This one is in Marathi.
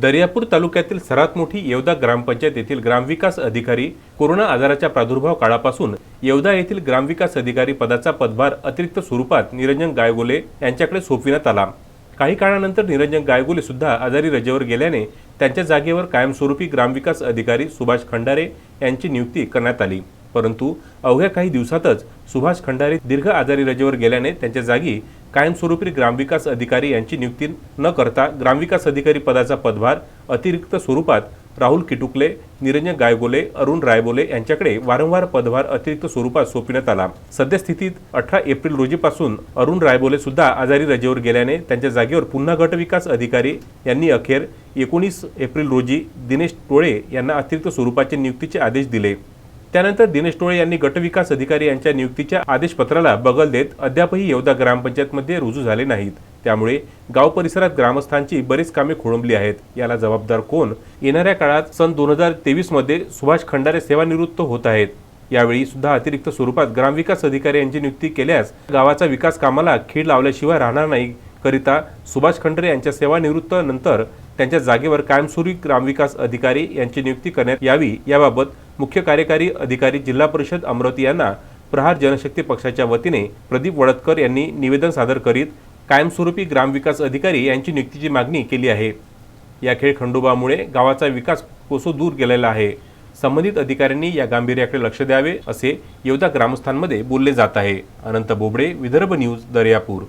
दर्यापूर तालुक्यातील सर्वात मोठी येवदा ग्रामपंचायत येथील ग्रामविकास अधिकारी कोरोना आजाराच्या प्रादुर्भाव काळापासून येवदा येथील ग्रामविकास अधिकारी पदाचा पदभार अतिरिक्त स्वरूपात निरंजन गायगोले यांच्याकडे सोपविण्यात आला. काही काळानंतर निरंजन गायगोले सुद्धा आजारी रजेवर गेल्याने त्यांच्या जागेवर कायमस्वरूपी ग्रामविकास अधिकारी सुभाष खंडारे यांची नियुक्ती करण्यात आली. परंतु अवघ्या काही दिवसातच सुभाष खंडारे दीर्घ आजारी रजेवर गेल्याने त्यांच्या जागी कायमस्वरूपी ग्रामविकास अधिकारी यांची नियुक्ती न करता ग्रामविकास अधिकारी पदाचा पदभार अतिरिक्त स्वरूपात राहुल किटुकले निरंजन गायगोले अरुण रायबोले यांच्याकडे वारंवार पदभार अतिरिक्त स्वरूपात सोपविण्यात आला. सद्यस्थितीत अठरा एप्रिल रोजीपासून अरुण रायबोले सुद्धा आजारी रजेवर गेल्याने त्यांच्या जागेवर पुन्हा गटविकास अधिकारी यांनी अखेर एकोणीस एप्रिल रोजी दिनेश टोळे यांना अतिरिक्त स्वरूपाचे नियुक्तीचे आदेश दिले. त्यानंतर दिनेश टोळे यांनी गटविकास अधिकारी यांच्या नियुक्तीच्या आदेशपत्राला बगल देत अद्यापही येवदा ग्रामपंचायतमध्ये रुजू झाले नाहीत. त्यामुळे गाव परिसरात ग्रामस्थांची बरीच कामे खोळंबली आहेत. याला जबाबदार कोण? येणाऱ्या काळात सन दोन हजार तेवीसमध्ये सुभाष खंडारे सेवानिवृत्त होत आहेत. यावेळी सुद्धा अतिरिक्त स्वरूपात ग्रामविकास अधिकारी यांची नियुक्ती केल्यास गावाचा विकास कामाला खीळ लावल्याशिवाय राहणार नाही. करिता सुभाष खंडरे यांच्या सेवानिवृत्त नंतर त्यांच्या जागेवर कायमस्वरूपी ग्रामविकास अधिकारी यांची नियुक्ती करण्यात यावी याबाबत मुख्य कार्यकारी अधिकारी जिल्हा परिषद अमरावती यांना प्रहार जनशक्ती पक्षाच्या वतीने प्रदीप वडतकर यांनी निवेदन सादर करीत कायमस्वरूपी ग्रामविकास अधिकारी यांची नियुक्तीची मागणी केली आहे. या खेळ खंडोबामुळे गावाचा विकास कोसो दूर गेलेला आहे. संबंधित अधिकाऱ्यांनी या गांभीर्याकडे लक्ष द्यावे असे येवदा ग्रामस्थांमध्ये बोलले जात आहे. अनंत बोबडे विदर्भ न्यूज दर्यापूर.